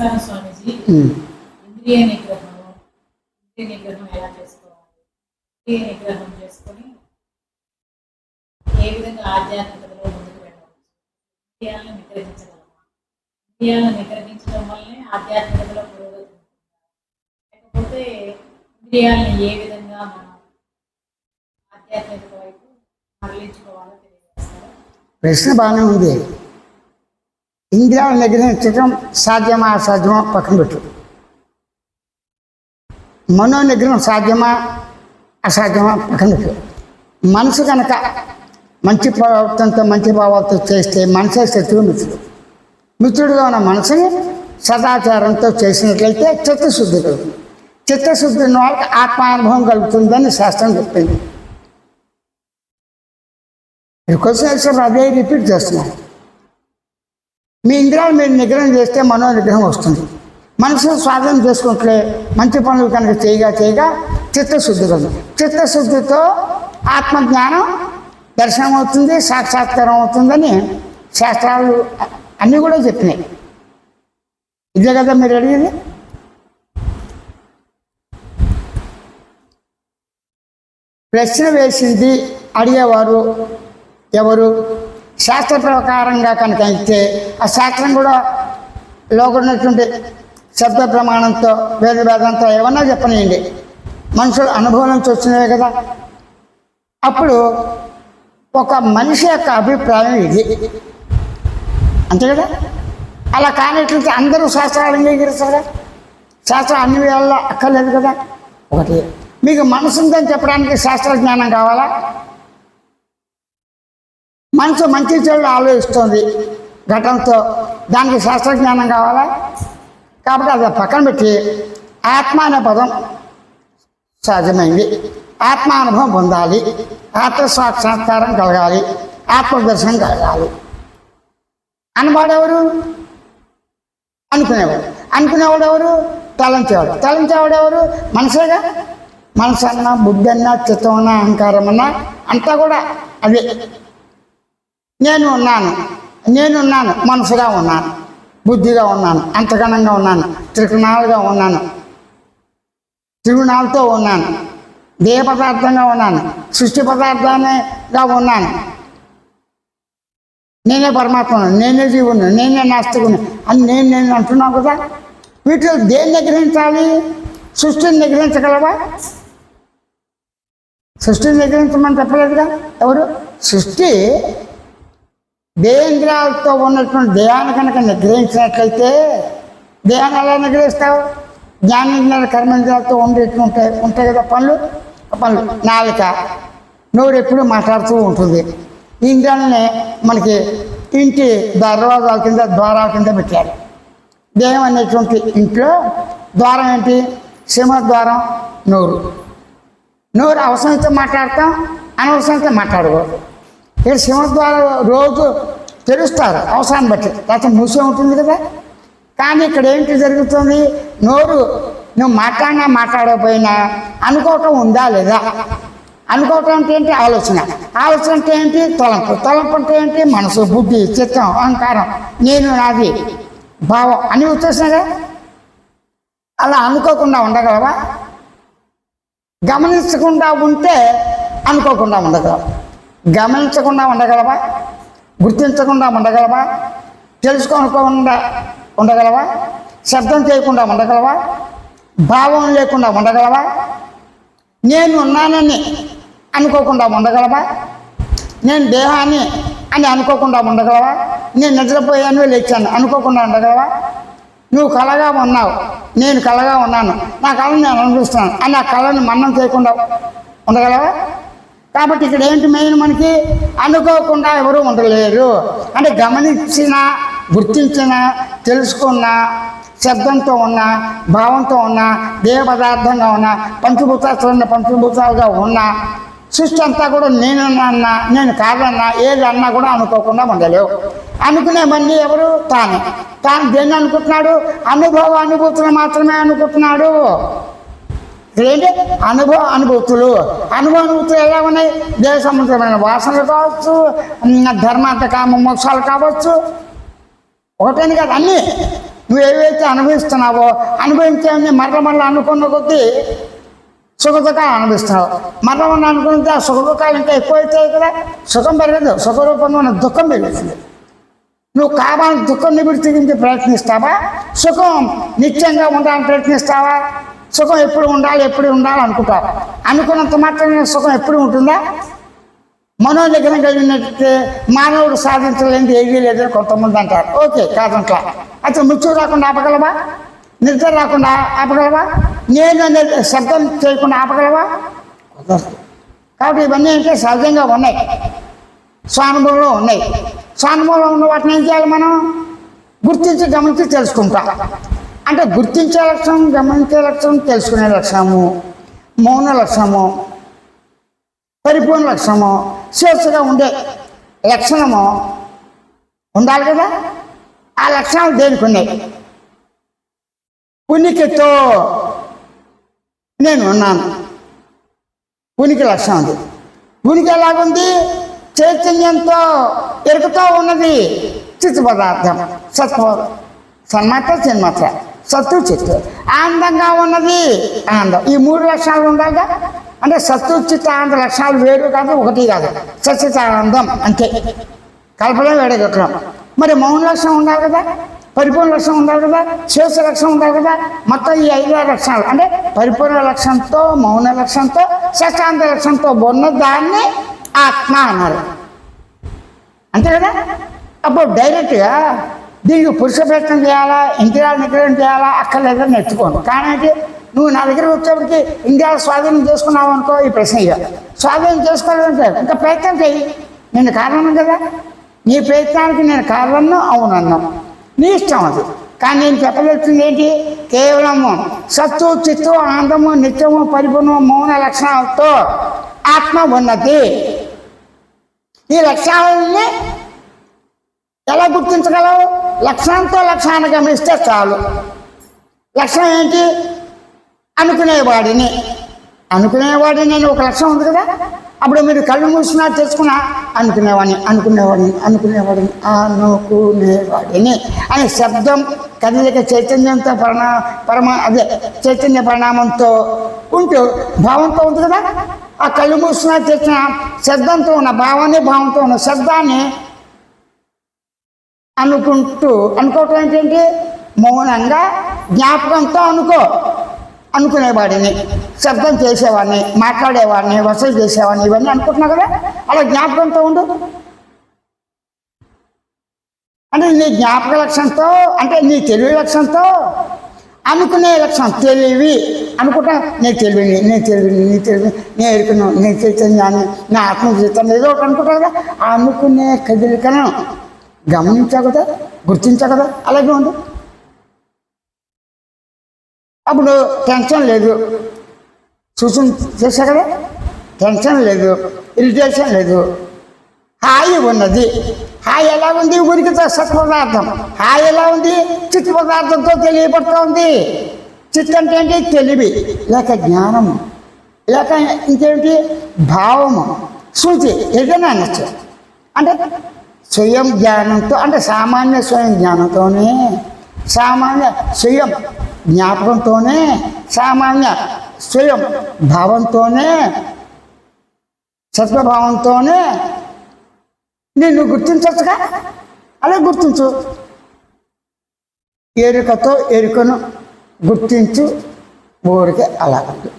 నమస్కారం స్వామీజీ. ఉమ్. ఇంద్రియ నిగ్రహము ఇంద్రియ నిగ్రహం ఎలా చేసుకోవాలి? ఇంద్రియ నిగ్రహం చేసుకొని ఏ విధంగా ఆధ్యాత్మికతలో ముందుకు వెళ్ళవచ్చు ఇంద్రియాలను నిగ్రహించగలమా? ఇంద్రియాలను నిగ్రహించడం వల్లనే ఆధ్యాత్మికతలో పురోగతి ఉంటుందా. లేకపోతే ఇంద్రియాలను ఏ విధంగా మనం ఆధ్యాత్మికత వైపు మరలించుకోవాలో తెలియజేస్తారా ప్రశ్న బాగానే ఉంది. ఇంద్రియాలు నిగ్రహించడం సాధ్యమా అసాధ్యమా పక్కన పెట్టు. మనో నిగ్రహం సాధ్యమా అసాధ్యమా పక్కన పెట్టు. మనసు కనుక మంచి ప్రవర్తనతో మంచి భావాలతో చేస్తే మనసే శత్రువు మిత్రుడు. మిత్రుడుగా ఉన్న మనసుని సదాచారంతో చేసినట్లయితే చిత్తశుద్ధి కలుగుతుంది. చిత్తశుద్ధి ఉన్న వాళ్ళకి ఆత్మానుభవం కలుగుతుందని శాస్త్రం చెప్పింది. క్వశ్చన్ అదే రిపీట్ చేస్తున్నాను. మీ ఇంద్రియాలు మీరు నిగ్రహం చేస్తే మనో నిగ్రహం వస్తుంది. మనసును స్వాధీనం చేసుకుంటే మంచి పనులు కనుక చేయగా చేయగా చిత్తశుద్ధి కలుగుతుంది చిత్తశుద్ధితో ఆత్మజ్ఞానం దర్శనం అవుతుంది సాక్షాత్కారం అవుతుందని శాస్త్రాలు అన్నీ కూడా చెప్పినాయి. ఇదే కదా మీరు అడిగింది? ప్రశ్న వేసింది అడిగేవారు ఎవరు? శాస్త్ర ప్రకారంగా కనుక ఇస్తే ఆ శాస్త్రం కూడా లోకున్నటువంటి శబ్ద ప్రమాణంతో వేద వేదంతో ఏమన్నా చెప్పనియండి. మనుషులు అనుభవం నుంచి వచ్చినవే కదా. అప్పుడు ఒక మనిషి యొక్క అభిప్రాయం ఇది. అంతే కదా? అలా కానట్లయితే అందరూ శాస్త్రాలు అంగీకరిస్తారా శాస్త్రం అన్ని వేళల్లో అక్కర్లేదు కదా? ఒకటి మీకు మనసు ఉందని చెప్పడానికి శాస్త్ర జ్ఞానం కావాలా? మనసు మంచి చెడు ఆలోచిస్తుంది ఘటనతో. దానికి శాస్త్రజ్ఞానం కావాలా? కాబట్టి అది పక్కన పెట్టి ఆత్మ అనే పదం సహజమైంది ఆత్మానుభవం పొందాలి. ఆత్మ సాక్షాత్కారం కలగాలి. ఆత్మదర్శనం కలగాలి. అనవాడెవరు అనుకునేవాడు. అనుకునేవాడు ఎవరు? తలంచేవాడు. తలంచేవాడు ఎవరు? మనసేగా? మనసు అన్న బుద్ధి అన్న చిత్తం అన్న అహంకారం అన్న అంతా కూడా అదే నేను ఉన్నాను నేనున్నాను. మనసుగా ఉన్నాను. బుద్ధిగా ఉన్నాను. అంతగణంగా ఉన్నాను. త్రిగుణాలుగా ఉన్నాను. త్రిగుణాలతో ఉన్నాను. దేహ పదార్థంగా ఉన్నాను. సృష్టి పదార్థాన్నిగా ఉన్నాను. నేనే పరమాత్మను. నేనే జీవుని నేనే నాస్తికుని. అని నేను నేను అంటున్నావు కదా. వీటిలో దేన్ని నిగ్రహించాలి? సృష్టిని నిగ్రహించగలవా? సృష్టిని నిగ్రహించమని చెప్పలేదుగా ఎవరు? సృష్టి దేంద్రాలతో ఉన్నటువంటి దేహాన్ని కనుక నిగ్రహించినట్లయితే దేహాన్ని ఎలా నిగ్రహిస్తావు? జ్ఞానేంద్రియాల కర్మేంద్రియాలతో ఉండేట్టు ఉంటాయి ఉంటాయి కదా పనులు? పనులు. నాలుక. నోరు ఎప్పుడు మాట్లాడుతూ ఉంటుంది. ఈ ఇంద్రియాలని మనకి ఇంటి దర్వాజాల కింద ద్వారాల కింద పెట్టారు. దేహం అనేటువంటి ఇంట్లో ద్వారం ఏంటి? సింహద్వారం నోరు. నోరు అవసరమైతే మాట్లాడతాం అనవసరమైతే మాట్లాడకూడదు. ఇక్కడ సింహద్వారం రోజు తెరుస్తారు అవసరాన్ని బట్టి. లేకపోతే మూసే ఉంటుంది కదా. కానీ ఇక్కడ ఏంటి జరుగుతుంది? నోరు నువ్వు మాట్లాడినా మాట్లాడకపోయినా అనుకోవటం ఉందా లేదా? అనుకోవటం అంటే ఏంటి? ఆలోచన. ఆలోచన అంటే ఏంటి? తలంపు. తలంపు అంటే ఏంటి? మనసు బుద్ధి చిత్తం అహంకారం. నేను నాది భావం. అని వచ్చేసినాగా అలా అనుకోకుండా ఉండగలవా? గమనించకుండా ఉంటే అనుకోకుండా ఉండగలవా? గమనించకుండా ఉండగలవా? గుర్తించకుండా ఉండగలవా? తెలుసుకోకుండా ఉండగలవా? శబ్దం చేయకుండా ఉండగలవా? భావం లేకుండా ఉండగలవా? నేను ఉన్నానని అనుకోకుండా ఉండగలవా? నేను దేహాన్ని అని అనుకోకుండా ఉండగలవా? నేను నిద్రపోయాను లేచాను అనుకోకుండా ఉండగలవా? నువ్వు కలగా ఉన్నావు నేను కలగా ఉన్నాను. నా కళను నేను అనుభవిస్తున్నాను. అని ఆ కళను మన్నం చేయకుండా ఉండగలవా? కాబట్టి ఇక్కడ ఏంటి మెయిన్ మనకి? అనుకోకుండా ఎవరు ఉండలేరు. అంటే గమనించిన గుర్తించిన తెలుసుకున్న శబ్దంతో ఉన్న భావంతో ఉన్న దేవ పదార్థంగా ఉన్న పంచభూతాలు పంచభూతాలుగా ఉన్న సృష్టి అంతా కూడా నేను అన్నా నేను కాదన్నా ఏది అన్నా కూడా అనుకోకుండా ఉండలేవు. అనుకునేవన్నీ ఎవరు? తాను. తాను దేన్ని అనుకుంటున్నాడు? అనుభవ అనుభూతులు మాత్రమే అనుకుంటున్నాడు. ఏంటి? అనుభవ అనుభూతులు. అనుభవ అనుభూతులు ఎలా ఉన్నాయి? దేవ సంబంధమైన వాసనలు కావచ్చు ఉమ్, ధర్మార్థ కామ మోక్షాలు కావచ్చు. ఒకటని కాదు అన్నీ. నువ్వు ఏవైతే అనుభవిస్తున్నావో అనుభవించేవన్నీ మరల మరల అనుకున్న కొద్దీ సుఖదుఖాలు అనుభవిస్తున్నావు మరల మరల అనుకుంటే ఆ సుఖదుఖాలు ఇంకా ఎక్కువైతాయి కదా. సుఖం పెరగదు. సుఖ రూపంలో ఉన్న దుఃఖం పెరుగుతుంది. నువ్వు కావాలని దుఃఖం నివృత్తికి ప్రయత్నిస్తావా? సుఖం నిత్యంగా ఉండాలని ప్రయత్నిస్తావా? సుఖం ఎప్పుడు ఉండాలి ఎప్పుడు ఉండాలి అనుకుంటారు అనుకున్నంత మాత్రమే సుఖం ఎప్పుడు ఉంటుందా? మనోనిగ్రహం కలిగినట్టు మానవుడు సాధించలేనిది ఏదీ లేదని కొంతమంది అంటారు. ఓకే కాదంట్లా. అయితే మృత్యు రాకుండా ఆపగలవా? నిద్ర రాకుండా ఆపగలవా? నేను అనేది శబ్దం చేయకుండా ఆపగలవా? కాబట్టి ఇవన్నీ అంటే సహజంగా ఉన్నాయి. స్వానుభవంలో ఉన్నాయి. స్వానుభవంలో ఉన్న వాటిని ఏం చేయాలి మనం? గుర్తించి గమనించి తెలుసుకుంటాం. అంటే గుర్తించే లక్షణం గమనించే లక్షణం తెలుసుకునే లక్షణము మౌన లక్షణము పరిపూర్ణ లక్షణము స్వేచ్ఛగా ఉండే లక్షణము ఉండాలి కదా? ఆ లక్షణాలు దేనికి ఉన్నాయి? ఉనికితో నేను ఉన్నాను. ఉనికి లక్షణం ఉంది ఉనికి ఎలాగుంది? చైతన్యంతో ఎరుకుతో ఉన్నది. చిత్తు పదార్థం. సత్వ సన్మాత్ర చిన్మాత్ర. సత్తు చిత్తు. ఆనందంగా ఉన్నది ఆనందం. ఈ మూడు లక్షణాలు ఉండాలిగా అంటే సత్తు చిత్త ఆనంద లక్షణాలు వేరు కాదు ఒకటి కాదు. సచిత ఆనందం అంతే. కల్పన వేడగొట్టడం మరి మౌన లక్షణం ఉండాలి కదా? పరిపూర్ణ లక్షణం ఉండాలి కదా? శేష లక్షణం ఉండాలి కదా? మొత్తం ఈ ఐదు లక్షణాలు. అంటే పరిపూర్ణ లక్షణంతో మౌన లక్షణంతో శశాంత లక్షణంతో ఉన్న దాన్ని ఆత్మ అన్నారు. అంతే కదా? అప్పుడు డైరెక్ట్గా దీనికి పురుష ప్రయత్నం చేయాలా? ఇంద్రియాల నిగ్రహం చేయాలా? అక్కర్లేదని నెట్టుకోను కానీ నువ్వు నా దగ్గర వచ్చేప్పటికి ఇంద్రియాల స్వాధీనం చేసుకున్నావు అనుకో ఈ ప్రశ్న ఇక స్వాధీనం చేసుకోవాలంటే ఇంకా ప్రయత్నం చేయి నేను కారణం కదా. నీ ప్రయత్నానికి నేను కారణం అవునన్నా. నీ ఇష్టం అది. కానీ నేను చెప్పదలుచుంది ఏంటి? కేవలము సత్తు చిత్తు ఆనందము నిత్యము పరిపూర్ణము మౌన లక్షణాలతో ఆత్మ ఉన్నది. ఈ లక్షణాలని ఎలా గుర్తించగలవు? లక్షణంతో లక్షణాన్ని గమనిస్తే చాలు. లక్షణం ఏంటి? అనుకునేవాడిని. అనుకునేవాడిని నేను ఒక లక్షణం ఉంది కదా? అప్పుడు మీరు కళ్ళు మూసినా తెచ్చుకున్నా అనుకునేవాడిని అనుకునేవాడిని అనుకునేవాడిని అనుకునేవాడిని అనే శబ్దం కదలిక చైతన్యంతో పరిణా పరమా అదే చైతన్య పరిణామంతో ఉంటూ భావంతో ఉంది కదా? ఆ కళ్ళు మూసినా తెచ్చిన శబ్దంతో ఉన్న భావాన్ని భావంతో ఉన్న శబ్దాన్ని అనుకుంటూ అనుకోవటం ఏంటంటే మౌనంగా జ్ఞాపకంతో అనుకో. అనుకునేవాడిని శబ్దం చేసేవాడిని మాట్లాడేవాడిని వసూలు చేసేవాడిని ఇవన్నీ అనుకుంటున్నావు కదా? అలా జ్ఞాపకంతో ఉండు. అంటే నీ జ్ఞాపక లక్ష్యంతో అంటే నీ తెలివి లక్ష్యంతో అనుకునే లక్ష్యం తెలివి. అనుకుంటా నేను తెలివిని నేను తెలివిని నీ తెలివి నేను ఎరుకును నేను చైతన్యాన్ని నా ఆత్మ జీవితం ఏదో ఒకటి అనుకుంటా కదా? అనుకునే కదిలికను గమనించావు కదా? గుర్తించావు కదా? అలాగే ఉంది అప్పుడు టెన్షన్ లేదు. సూచన చేశా కదా? టెన్షన్ లేదు. ఇరిటేషన్ లేదు. హాయి ఉన్నది. హాయి ఎలా ఉంది? ఊరికి సత్పదార్థం హాయి ఎలా ఉంది? చిత్త పదార్థంతో తెలియబడుతూ ఉంది. చిత్త అంటే ఏంటి? తెలివి లేక జ్ఞానము లేక ఇంకేంటి భావము సూచి ఏదైనా అనొచ్చు. అంటే స్వయం జ్ఞానంతో అంటే సామాన్య స్వయం జ్ఞానంతోనే సామాన్య స్వయం జ్ఞాపకంతోనే సామాన్య స్వయం భావంతోనే సత్వభావంతోనే నిన్ను గుర్తించవచ్చుగా? అలా గుర్తించు. ఎరుకతో ఎరుకను గుర్తించు. ఊరికే అలాగండి